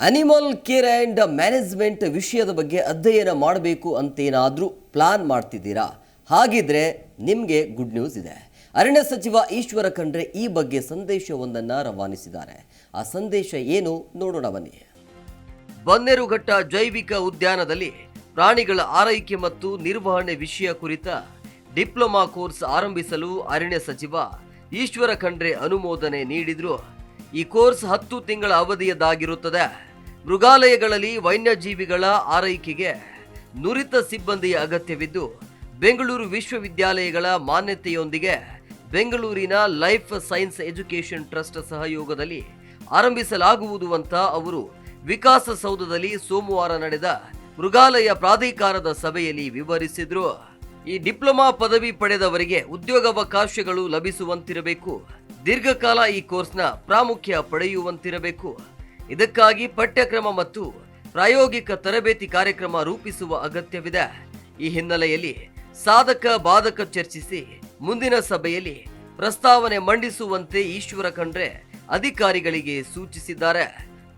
Animal care and management ವಿಷಯದ ಬಗ್ಗೆ ಅಧ್ಯಯನ ಮಾಡಬೇಕು ಅಂತೇನಾದರೂ ಪ್ಲಾನ್ ಮಾಡ್ತಿದ್ದೀರಾ? ಹಾಗಿದ್ರೆ ನಿಮಗೆ ಗುಡ್ ನ್ಯೂಸ್ ಇದೆ. ಅರಣ್ಯ ಸಚಿವ ಈಶ್ವರ ಖಂಡ್ರೆ ಈ ಬಗ್ಗೆ ಸಂದೇಶವೊಂದನ್ನು ರವಾನಿಸಿದ್ದಾರೆ. ಆ ಸಂದೇಶ ಏನು ನೋಡೋಣ ಬನ್ನಿ. ಬನ್ನೇರುಘಟ್ಟ ಜೈವಿಕ ಉದ್ಯಾನದಲ್ಲಿ ಪ್ರಾಣಿಗಳ ಆರೈಕೆ ಮತ್ತು ನಿರ್ವಹಣೆ ವಿಷಯ ಕುರಿತ ಡಿಪ್ಲೊಮಾ ಕೋರ್ಸ್ ಆರಂಭಿಸಲು ಅರಣ್ಯ ಸಚಿವ ಈಶ್ವರ ಖಂಡ್ರೆ ಅನುಮೋದನೆ ನೀಡಿದ್ರು. ಈ ಕೋರ್ಸ್ ಹತ್ತು ತಿಂಗಳ ಅವಧಿಯದ್ದಾಗಿರುತ್ತದೆ. ಮೃಗಾಲಯಗಳಲ್ಲಿ ವನ್ಯಜೀವಿಗಳ ಆರೈಕೆಗೆ ನುರಿತ ಸಿಬ್ಬಂದಿಯ ಅಗತ್ಯವಿದ್ದು, ಬೆಂಗಳೂರು ವಿಶ್ವವಿದ್ಯಾಲಯಗಳ ಮಾನ್ಯತೆಯೊಂದಿಗೆ ಬೆಂಗಳೂರಿನ ಲೈಫ್ ಸೈನ್ಸ್ ಎಜುಕೇಷನ್ ಟ್ರಸ್ಟ್ ಸಹಯೋಗದಲ್ಲಿ ಆರಂಭಿಸಲಾಗುವುದು ಅಂತ ಅವರು ವಿಕಾಸಸೌಧದಲ್ಲಿ ಸೋಮವಾರ ನಡೆದ ಮೃಗಾಲಯ ಪ್ರಾಧಿಕಾರದ ಸಭೆಯಲ್ಲಿ ವಿವರಿಸಿದರು. ಈ ಡಿಪ್ಲೊಮಾ ಪದವಿ ಪಡೆದವರಿಗೆ ಉದ್ಯೋಗಾವಕಾಶಗಳು ಲಭಿಸುವಂತಿರಬೇಕು. ದೀರ್ಘಕಾಲ ಈ ಕೋರ್ಸ್ನ ಪ್ರಾಮುಖ್ಯ ಪಡೆಯುವಂತಿರಬೇಕು. ಇದಕ್ಕಾಗಿ ಪಠ್ಯಕ್ರಮ ಮತ್ತು ಪ್ರಾಯೋಗಿಕ ತರಬೇತಿ ಕಾರ್ಯಕ್ರಮ ರೂಪಿಸುವ ಅಗತ್ಯವಿದೆ. ಈ ಹಿನ್ನೆಲೆಯಲ್ಲಿ ಸಾಧಕ ಬಾಧಕ ಚರ್ಚಿಸಿ ಮುಂದಿನ ಸಭೆಯಲ್ಲಿ ಪ್ರಸ್ತಾವನೆ ಮಂಡಿಸುವಂತೆ ಈಶ್ವರ ಖಂಡ್ರೆ ಅಧಿಕಾರಿಗಳಿಗೆ ಸೂಚಿಸಿದ್ದಾರೆ.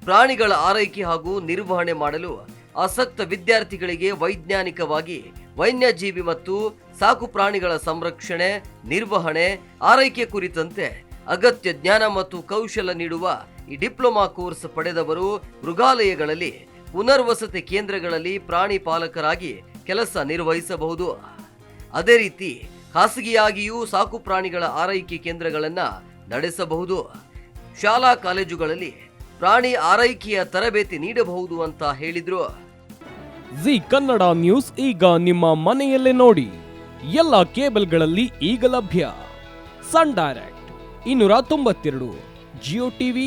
ಪ್ರಾಣಿಗಳ ಆರೈಕೆ ಹಾಗೂ ನಿರ್ವಹಣೆ ಮಾಡಲು ಆಸಕ್ತ ವಿದ್ಯಾರ್ಥಿಗಳಿಗೆ ವೈಜ್ಞಾನಿಕವಾಗಿ ವನ್ಯಜೀವಿ ಮತ್ತು ಸಾಕು ಪ್ರಾಣಿಗಳ ಸಂರಕ್ಷಣೆ, ನಿರ್ವಹಣೆ, ಆರೈಕೆ ಕುರಿತಂತೆ ಅಗತ್ಯ ಜ್ಞಾನ ಮತ್ತು ಕೌಶಲ ನೀಡುವ ಈ ಡಿಪ್ಲೊಮಾ ಕೋರ್ಸ್ ಪಡೆದವರು ಮೃಗಾಲಯಗಳಲ್ಲಿ ಪುನರ್ವಸತಿ ಕೇಂದ್ರಗಳಲ್ಲಿ ಪ್ರಾಣಿ ಪಾಲಕರಾಗಿ ಕೆಲಸ ನಿರ್ವಹಿಸಬಹುದು. ಅದೇ ರೀತಿ ಖಾಸಗಿಯಾಗಿಯೂ ಸಾಕು ಪ್ರಾಣಿಗಳ ಆರೈಕೆ ಕೇಂದ್ರಗಳನ್ನು ನಡೆಸಬಹುದು. ಶಾಲಾ ಕಾಲೇಜುಗಳಲ್ಲಿ ಪ್ರಾಣಿ ಆರೈಕೆಯ ತರಬೇತಿ ನೀಡಬಹುದು ಅಂತ ಹೇಳಿದ್ರು. ಜಿ ಕನ್ನಡ ನ್ಯೂಸ್ ಈಗ ನಿಮ್ಮ ಮನೆಯಲ್ಲೇ ನೋಡಿ. ಎಲ್ಲ ಕೇಬಲ್ಗಳಲ್ಲಿ ಈಗ ಲಭ್ಯ. ಸನ್ ಡೈರೆಕ್ಟ್ ಇನ್ನೂರ ತೊಂಬತ್ತೆರಡು, ಜಿಯೋ ಟಿವಿ